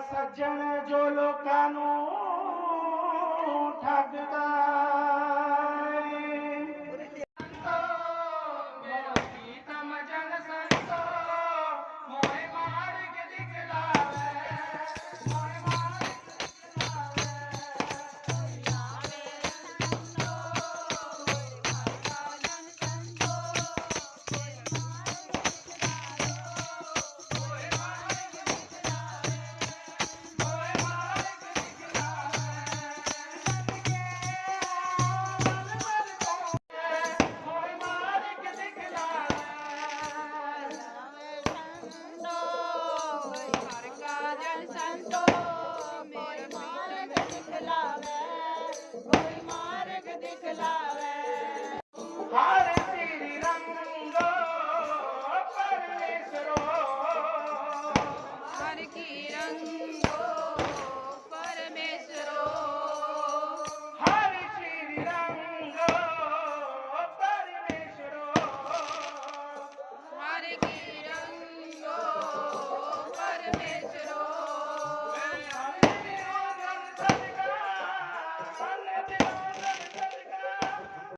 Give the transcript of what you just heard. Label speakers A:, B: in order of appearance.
A: ਸੱਜਣ ਜੋ ਲੋਕਾਂ ਨੂੰ ਠੱਗਦਾ।